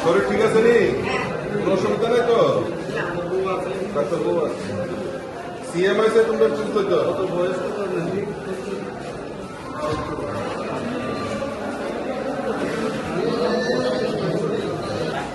শরীর ঠিক আছে নি? কোনো অসুবিধা নাই তো? ডাক্তার বউ আছে। সিএম আছে তোমরা চুপ তো বাবু তো?